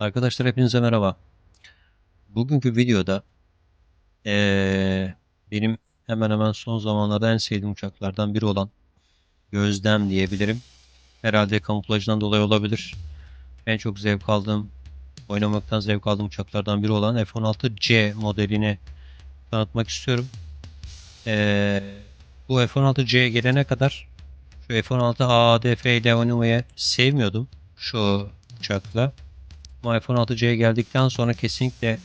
Arkadaşlar hepinize merhaba. Bugünkü videoda eee, benim hemen hemen son zamanlarda en sevdiğim uçaklardan biri olan Gözlem diyebilirim. Herhalde kamuflajdan dolayı olabilir. En çok zevk aldığım, oynamaktan zevk aldığım uçaklardan biri olan F-16C modelini tanıtmak istiyorum. Eee, bu F-16C'ye gelene kadar şu F-16 AADF ile oynamayı sevmiyordum şu uçakla. Ama F-16C'ye geldikten sonra kesinlikle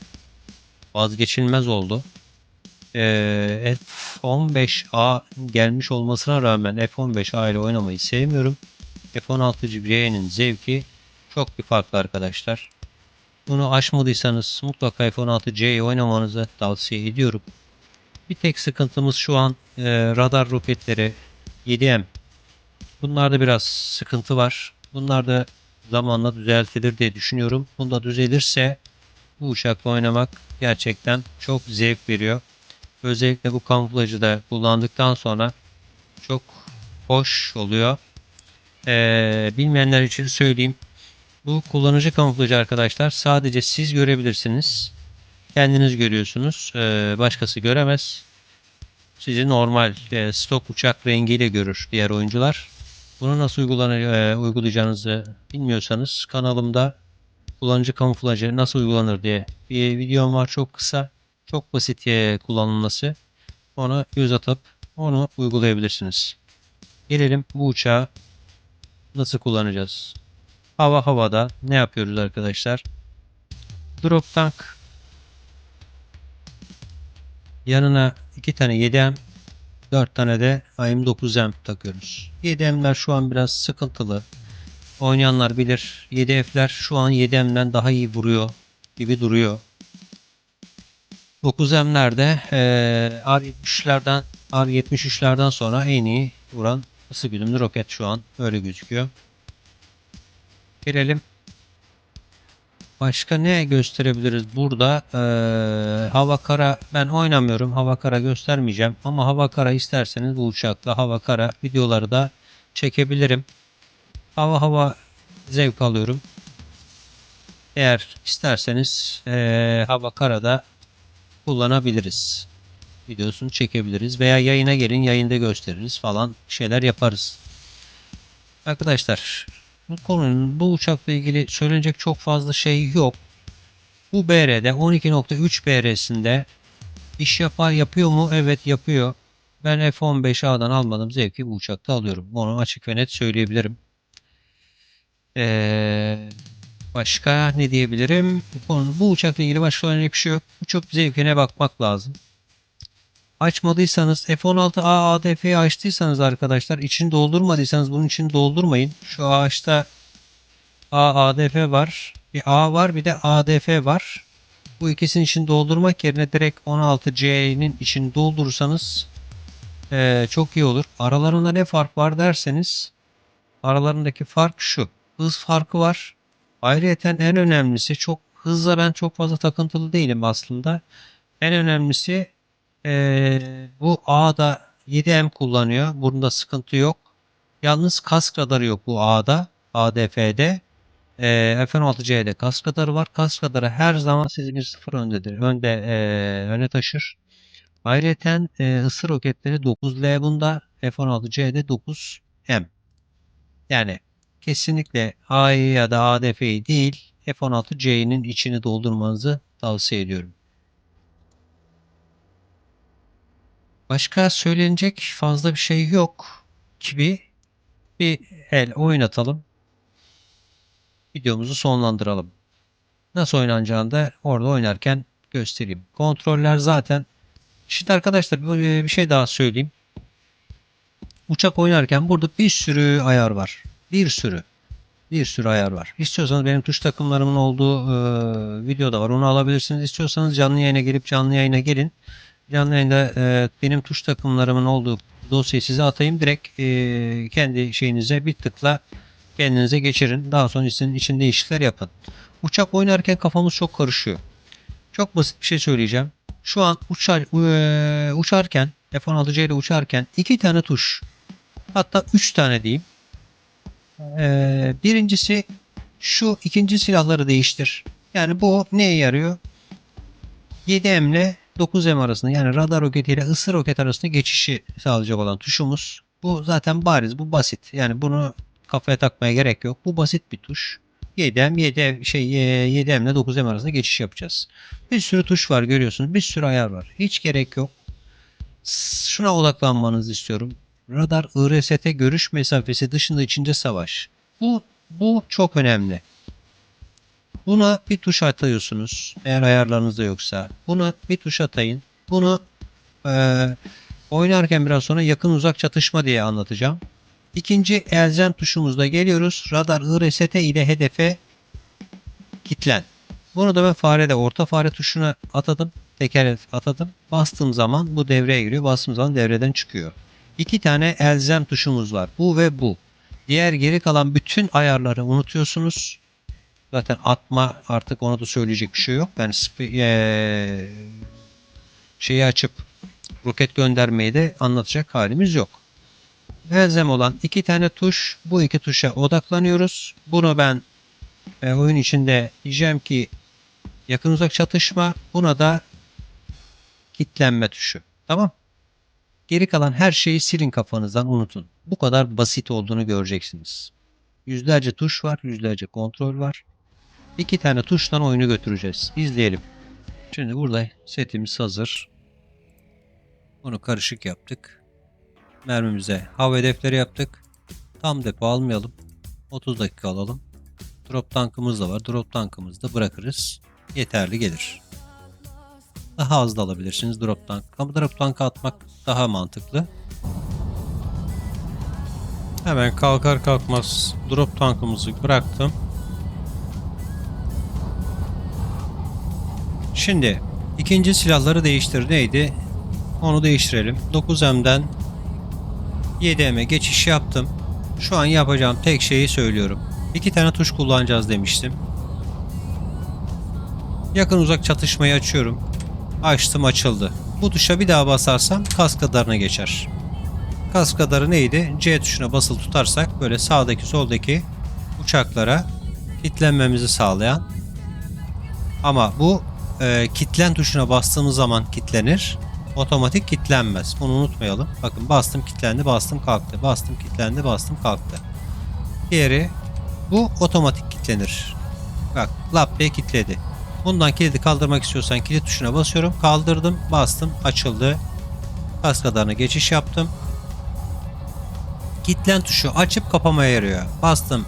vazgeçilmez oldu. Ee, F-15A gelmiş olmasına rağmen F-15A ile oynamayı sevmiyorum. F-16C'nin zevki çok bir farklı arkadaşlar. Bunu aşmadıysanız mutlaka F-16C'yi oynamanızı tavsiye ediyorum. Bir tek sıkıntımız şu an e, radar roketleri 7M. Bunlarda biraz sıkıntı var. Bunlar da zamanla düzeltilir diye düşünüyorum. Bunda düzelirse bu uçakla oynamak gerçekten çok zevk veriyor. Özellikle bu kamuflajı da kullandıktan sonra çok hoş oluyor. Ee, bilmeyenler için söyleyeyim. Bu kullanıcı kamuflajı arkadaşlar sadece siz görebilirsiniz. Kendiniz görüyorsunuz. Ee, başkası göremez. Sizi normal e, stok uçak rengiyle görür diğer oyuncular. Bunu nasıl e, uygulayacağınızı bilmiyorsanız kanalımda kullanıcı kamuflajı nasıl uygulanır diye bir videom var çok kısa. Çok basit e, kullanılması. Ona göz atıp onu uygulayabilirsiniz. Gelelim bu uçağı nasıl kullanacağız? Hava havada ne yapıyoruz arkadaşlar? Drop tank yanına iki tane 7M 4 tane de AM9M takıyoruz. 7M'ler şu an biraz sıkıntılı. Oynayanlar bilir. 7F'ler şu an 7M'den daha iyi vuruyor gibi duruyor. 9M'ler de eee, R73'lerden R73'lerden sonra en iyi vuran ısı güdümlü roket şu an öyle gözüküyor. Gelelim Başka ne gösterebiliriz burada? Ee, hava kara ben oynamıyorum. Hava kara göstermeyeceğim. Ama hava kara isterseniz bu uçakla hava kara videoları da çekebilirim. Hava hava zevk alıyorum. Eğer isterseniz ee, hava karada kullanabiliriz. Videosunu çekebiliriz. Veya yayına gelin yayında gösteririz falan şeyler yaparız. Arkadaşlar bu konunun bu uçakla ilgili söylenecek çok fazla şey yok. Bu BR'de 12.3 BR'sinde iş yapar yapıyor mu? Evet yapıyor. Ben F-15A'dan almadım zevki bu uçakta alıyorum. Onu açık ve net söyleyebilirim. Ee, başka ne diyebilirim? Bu, konu, bu uçakla ilgili başka söylenecek bir şey yok. Bu çok zevkine bakmak lazım. Açmadıysanız F-16A ADF'yi açtıysanız arkadaşlar içini doldurmadıysanız bunun için doldurmayın. Şu ağaçta A ADF var. Bir A var bir de ADF var. Bu ikisinin için doldurmak yerine direkt 16C'nin için doldurursanız eee, çok iyi olur. Aralarında ne fark var derseniz aralarındaki fark şu. Hız farkı var. Ayrıyeten en önemlisi çok hızla ben çok fazla takıntılı değilim aslında. En önemlisi ee, bu A'da 7M kullanıyor. Bunda sıkıntı yok. Yalnız kask radarı yok bu A'da. ADF'de. Ee, F-16C'de kask radarı var. Kask radarı her zaman sizi 1-0 öndedir. Önde ee, öne taşır. Ayrıca e, ısı roketleri 9L bunda. F-16C'de 9M. Yani kesinlikle A'yı ya da ADF'yi değil F-16C'nin içini doldurmanızı tavsiye ediyorum. Başka söylenecek fazla bir şey yok gibi bir el oynatalım. Videomuzu sonlandıralım. Nasıl oynanacağını da orada oynarken göstereyim. Kontroller zaten. Şimdi arkadaşlar bir şey daha söyleyeyim. Uçak oynarken burada bir sürü ayar var. Bir sürü. Bir sürü ayar var. İstiyorsanız benim tuş takımlarımın olduğu e, videoda var. Onu alabilirsiniz. İstiyorsanız canlı yayına gelip canlı yayına gelin. Canlı yayında e, benim tuş takımlarımın olduğu dosyayı size atayım. Direkt e, kendi şeyinize bir tıkla kendinize geçirin. Daha sonra sizin için değişiklikler yapın. Uçak oynarken kafamız çok karışıyor. Çok basit bir şey söyleyeceğim. Şu an uçar, e, uçarken F-16C ile uçarken iki tane tuş hatta üç tane diyeyim. E, birincisi şu ikinci silahları değiştir. Yani bu neye yarıyor? 7M ile 9M arasında yani radar roketiyle ısı roket arasında geçişi sağlayacak olan tuşumuz. Bu zaten bariz, bu basit. Yani bunu kafaya takmaya gerek yok. Bu basit bir tuş. 7M, 7 şey 7M ile 9M arasında geçiş yapacağız. Bir sürü tuş var görüyorsunuz. Bir sürü ayar var. Hiç gerek yok. Şuna odaklanmanızı istiyorum. Radar IRST görüş mesafesi dışında içinde savaş. Bu bu çok önemli. Buna bir tuş atıyorsunuz. Eğer ayarlarınızda yoksa. Buna bir tuş atayın. Bunu eee, oynarken biraz sonra yakın uzak çatışma diye anlatacağım. İkinci elzem tuşumuzda geliyoruz. Radar IRST ile hedefe kitlen. Bunu da ben farede orta fare tuşuna atadım. Teker atadım. Bastığım zaman bu devreye giriyor. Bastığım zaman devreden çıkıyor. İki tane elzem tuşumuz var. Bu ve bu. Diğer geri kalan bütün ayarları unutuyorsunuz. Zaten atma artık onu da söyleyecek bir şey yok. Sp- eee, şeyi açıp roket göndermeyi de anlatacak halimiz yok. Elzem olan iki tane tuş. Bu iki tuşa odaklanıyoruz. Bunu ben e, oyun içinde diyeceğim ki yakın uzak çatışma. Buna da kitlenme tuşu. Tamam. Geri kalan her şeyi silin kafanızdan unutun. Bu kadar basit olduğunu göreceksiniz. Yüzlerce tuş var, yüzlerce kontrol var. İki tane tuştan oyunu götüreceğiz. İzleyelim. Şimdi burada setimiz hazır. Bunu karışık yaptık. Mermimize hava hedefleri yaptık. Tam depo almayalım. 30 dakika alalım. Drop tankımız da var. Drop tankımızı da bırakırız. Yeterli gelir. Daha az da alabilirsiniz drop tank. Ama drop tankı atmak daha mantıklı. Hemen kalkar kalkmaz drop tankımızı bıraktım. Şimdi ikinci silahları değiştir? Onu değiştirelim. 9M'den 7M'e geçiş yaptım. Şu an yapacağım tek şeyi söylüyorum. İki tane tuş kullanacağız demiştim. Yakın uzak çatışmayı açıyorum. Açtım açıldı. Bu tuşa bir daha basarsam kaskadarına geçer. Kaskadarı neydi? C tuşuna basılı tutarsak böyle sağdaki soldaki uçaklara kitlenmemizi sağlayan ama bu e, kitlen tuşuna bastığımız zaman kitlenir. Otomatik kitlenmez. Bunu unutmayalım. Bakın bastım kitlendi, bastım kalktı. Bastım kitlendi, bastım kalktı. Diğeri bu otomatik kitlenir. Bak lap diye kitledi. Bundan kilidi kaldırmak istiyorsan kilit tuşuna basıyorum. Kaldırdım, bastım, açıldı. Kaskadarına geçiş yaptım. Kitlen tuşu açıp kapamaya yarıyor. Bastım.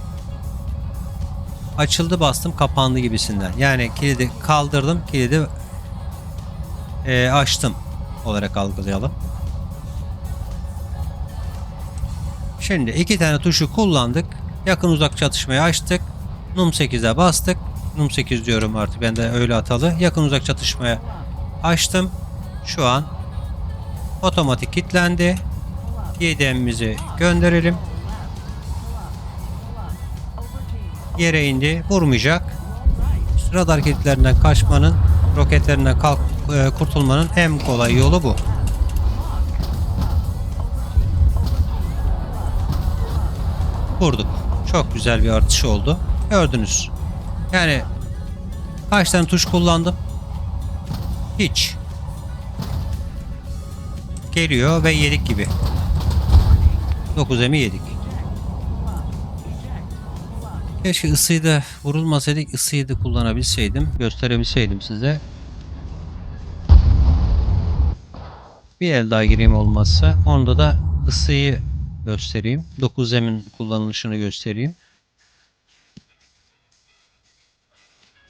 Açıldı bastım kapandı gibisinden. Yani kilidi kaldırdım kilidi e, açtım olarak algılayalım. Şimdi iki tane tuşu kullandık. Yakın uzak çatışmayı açtık. Num 8'e bastık. Num 8 diyorum artık ben de öyle atalı. Yakın uzak çatışmaya açtım. Şu an otomatik kilitlendi. 7M'imizi gönderelim. Yere indi. Vurmayacak. Radar kilitlerinden kaçmanın, roketlerinden kalk, e, kurtulmanın en kolay yolu bu. Vurduk. Çok güzel bir artış oldu. Gördünüz. Yani kaç tane tuş kullandım? Hiç. Geliyor ve yedik gibi. 9 emi yedik. Keşke ısıyı da vurulmasaydık ısıyı da kullanabilseydim. Gösterebilseydim size. Bir el daha gireyim olmazsa. Onda da ısıyı göstereyim. 9M'in kullanılışını göstereyim.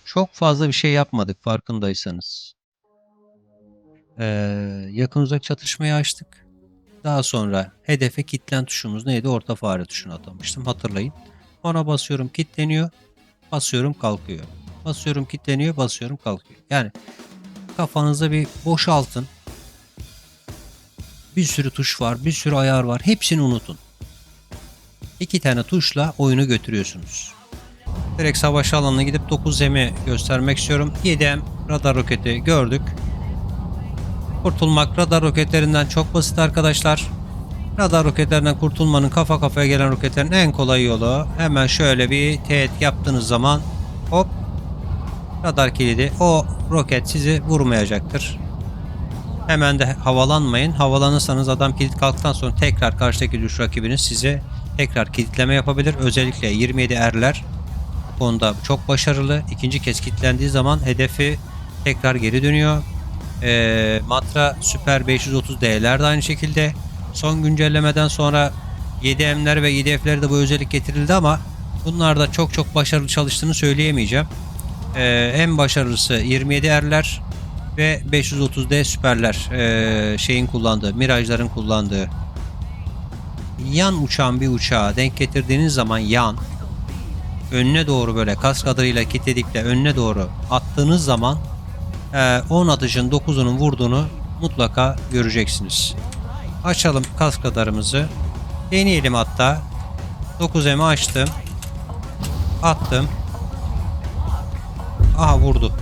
Çok fazla bir şey yapmadık farkındaysanız. Ee, yakın uzak çatışmayı açtık. Daha sonra hedefe kitlen tuşumuz neydi? Orta fare tuşunu atamıştım hatırlayın. Ona basıyorum kilitleniyor. Basıyorum kalkıyor. Basıyorum kilitleniyor. Basıyorum kalkıyor. Yani kafanızda bir boşaltın. Bir sürü tuş var. Bir sürü ayar var. Hepsini unutun. İki tane tuşla oyunu götürüyorsunuz. Direkt savaş alanına gidip 9M'i göstermek istiyorum. 7M radar roketi gördük. Kurtulmak radar roketlerinden çok basit arkadaşlar. Radar roketlerinden kurtulmanın kafa kafaya gelen roketlerin en kolay yolu hemen şöyle bir teğet yaptığınız zaman hop radar kilidi o roket sizi vurmayacaktır. Hemen de havalanmayın. Havalanırsanız adam kilit kalktıktan sonra tekrar karşıdaki düş rakibiniz size tekrar kilitleme yapabilir. Özellikle 27 erler konuda çok başarılı. İkinci kez kilitlendiği zaman hedefi tekrar geri dönüyor. Ee, Matra Super 530D'ler de aynı şekilde. Son güncellemeden sonra 7M'ler ve 7F'lere de bu özellik getirildi ama bunlar da çok çok başarılı çalıştığını söyleyemeyeceğim. Ee, en başarılısı 27 erler ve 530D süperler ee, şeyin kullandığı, Mirage'ların kullandığı yan uçan bir uçağa denk getirdiğiniz zaman yan önüne doğru böyle kas kadarıyla kilitledikle önüne doğru attığınız zaman ee, 10 atışın 9'unun vurduğunu mutlaka göreceksiniz. Açalım kas kadarımızı. Deneyelim hatta. 9M'i açtım. Attım. Aha vurdu.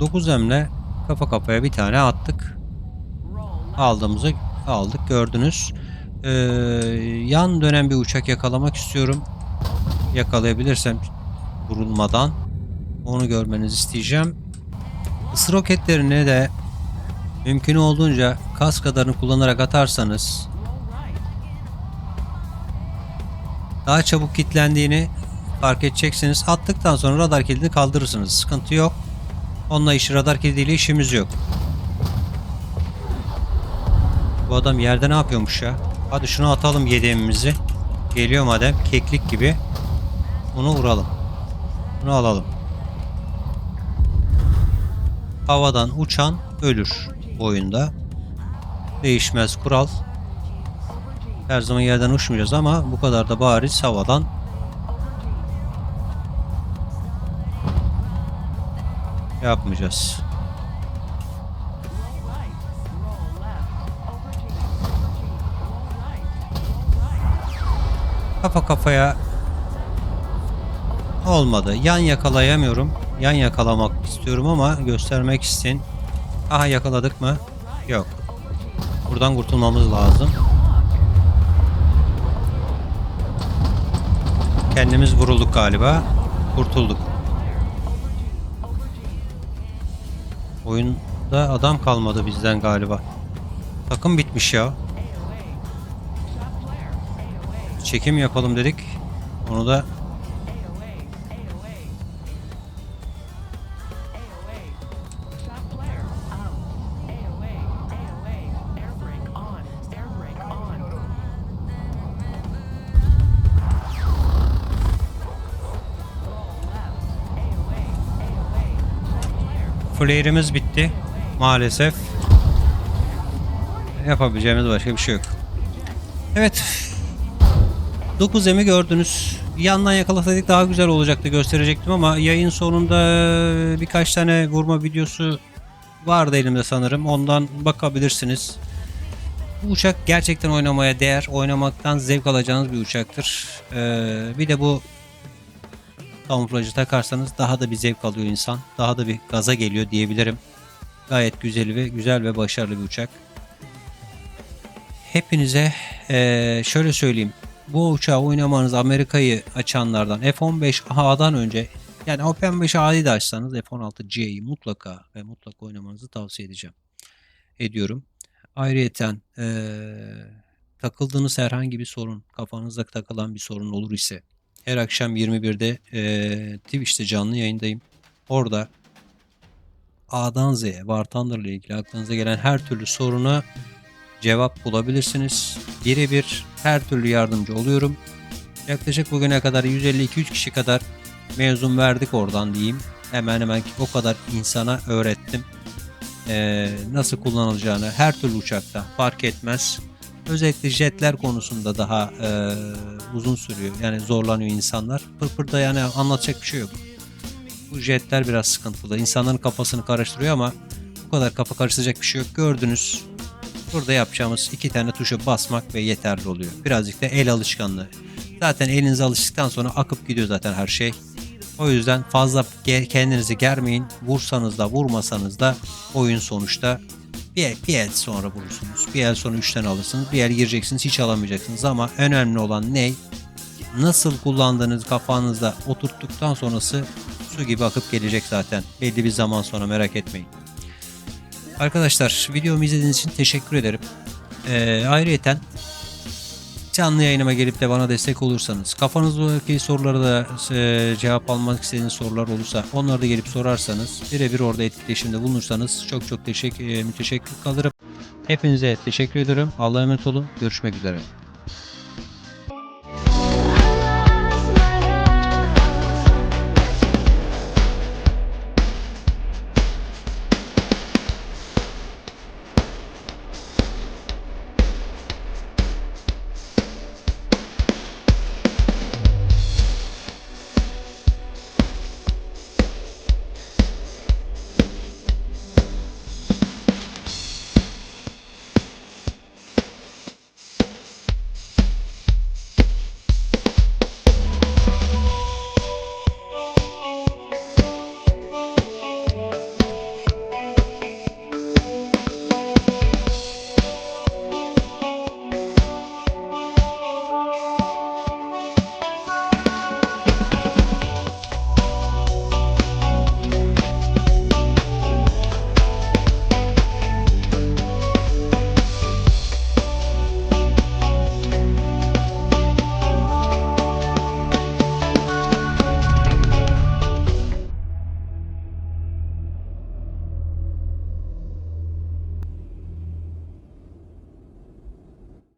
Dokuz emle kafa kafaya bir tane attık. Aldığımızı aldık gördünüz. Ee, yan dönen bir uçak yakalamak istiyorum. Yakalayabilirsem vurulmadan onu görmenizi isteyeceğim. Isı roketlerini de mümkün olduğunca kas kadarını kullanarak atarsanız daha çabuk kilitlendiğini fark edeceksiniz. Attıktan sonra radar kilidini kaldırırsınız. Sıkıntı yok. Onunla işi radar kilidiyle işimiz yok. Bu adam yerde ne yapıyormuş ya? Hadi şunu atalım yediğimizi. Geliyor madem keklik gibi. Bunu vuralım. Bunu alalım. Havadan uçan ölür bu oyunda. Değişmez kural. Her zaman yerden uçmayacağız ama bu kadar da bariz havadan yapmayacağız. Kafa kafaya olmadı. Yan yakalayamıyorum. Yan yakalamak istiyorum ama göstermek için. Aha yakaladık mı? Yok. Buradan kurtulmamız lazım. Kendimiz vurulduk galiba. Kurtulduk. Oyunda adam kalmadı bizden galiba. Takım bitmiş ya. Çekim yapalım dedik. Onu da Flare'imiz bitti. Maalesef. Yapabileceğimiz başka bir şey yok. Evet. 9M'i gördünüz. Yandan yakalasaydık daha güzel olacaktı gösterecektim ama yayın sonunda birkaç tane vurma videosu vardı elimde sanırım. Ondan bakabilirsiniz. Bu uçak gerçekten oynamaya değer. Oynamaktan zevk alacağınız bir uçaktır. Ee, bir de bu kamuflajı takarsanız daha da bir zevk alıyor insan. Daha da bir gaza geliyor diyebilirim. Gayet güzel ve güzel ve başarılı bir uçak. Hepinize eee, şöyle söyleyeyim. Bu uçağı oynamanız Amerika'yı açanlardan F-15A'dan önce yani F-15A'yı da açsanız F-16C'yi mutlaka ve mutlaka oynamanızı tavsiye edeceğim. Ediyorum. Ayrıyeten eee, takıldığınız herhangi bir sorun, kafanızda takılan bir sorun olur ise her akşam 21'de eee Twitch'te canlı yayındayım. Orada A'dan Z'ye, War Thunder ile ilgili aklınıza gelen her türlü soruna cevap bulabilirsiniz. Birebir her türlü yardımcı oluyorum. Yaklaşık bugüne kadar 152-3 kişi kadar mezun verdik oradan diyeyim. Hemen hemen o kadar insana öğrettim. Ee, nasıl kullanılacağını her türlü uçakta fark etmez. Özellikle jetler konusunda daha e, uzun sürüyor. Yani zorlanıyor insanlar. Pırpırda yani anlatacak bir şey yok. Bu jetler biraz sıkıntılı. İnsanların kafasını karıştırıyor ama bu kadar kafa karıştıracak bir şey yok. Gördünüz. Burada yapacağımız iki tane tuşa basmak ve yeterli oluyor. Birazcık da el alışkanlığı. Zaten elinize alıştıktan sonra akıp gidiyor zaten her şey. O yüzden fazla kendinizi germeyin. Vursanız da vurmasanız da oyun sonuçta bir el, bir el sonra vurursunuz. Bir el sonra 3'ten alırsınız. Bir el gireceksiniz hiç alamayacaksınız. Ama önemli olan ne? Nasıl kullandığınız kafanızda oturttuktan sonrası su gibi akıp gelecek zaten. Belli bir zaman sonra merak etmeyin. Arkadaşlar videomu izlediğiniz için teşekkür ederim. Ee, ayrıyeten canlı yayınıma gelip de bana destek olursanız, kafanızdaki sorulara da e, cevap almak istediğiniz sorular olursa onları da gelip sorarsanız, birebir orada etkileşimde bulunursanız çok çok teşekkür, e, müteşekkir kalırım. Hepinize teşekkür ederim. Allah'a emanet olun. Görüşmek üzere.